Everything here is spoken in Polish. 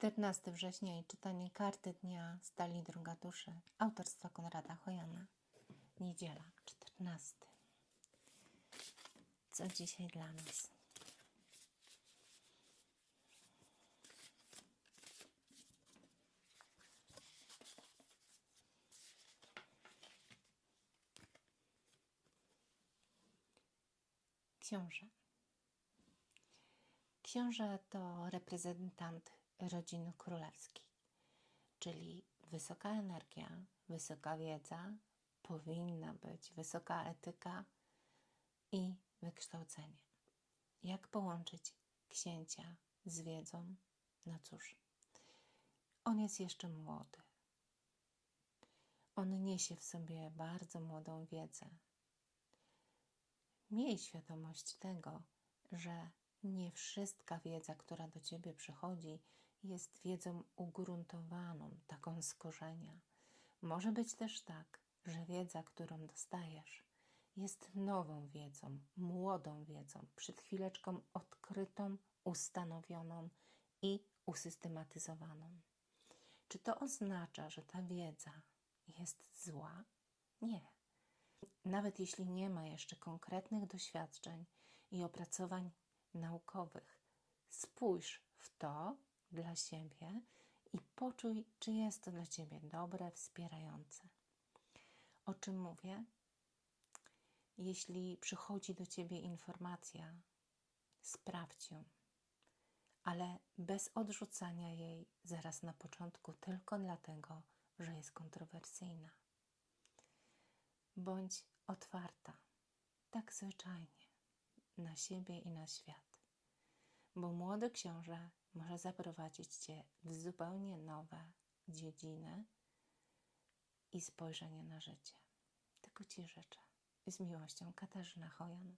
14 września i czytanie karty dnia Stali Droga Duszy autorstwa Konrada Hojana. Niedziela, 14. Co dzisiaj dla nas? Książę. Książę to reprezentant rodziny królewskiej, czyli wysoka energia, wysoka wiedza, powinna być wysoka etyka i wykształcenie. Jak połączyć księcia z wiedzą? No cóż, on jest jeszcze młody. On niesie w sobie bardzo młodą wiedzę. Miej świadomość tego, że nie wszystka wiedza, która do ciebie przychodzi, jest wiedzą ugruntowaną, taką z korzenia. Może być też tak, że wiedza, którą dostajesz, jest nową wiedzą, młodą wiedzą, przed chwileczką odkrytą, ustanowioną i usystematyzowaną. Czy to oznacza, że ta wiedza jest zła? Nie. Nawet jeśli nie ma jeszcze konkretnych doświadczeń i opracowań naukowych, spójrz w to dla siebie i poczuj, czy jest to dla ciebie dobre, wspierające. O czym mówię? Jeśli przychodzi do ciebie informacja, sprawdź ją, ale bez odrzucania jej zaraz na początku, tylko dlatego, że jest kontrowersyjna. Bądź otwarta, tak zwyczajnie, na siebie i na świat, bo młody książę może zaprowadzić cię w zupełnie nowe dziedziny i spojrzenie na życie. Tego ci życzę. Z miłością, Katarzyna Hojan.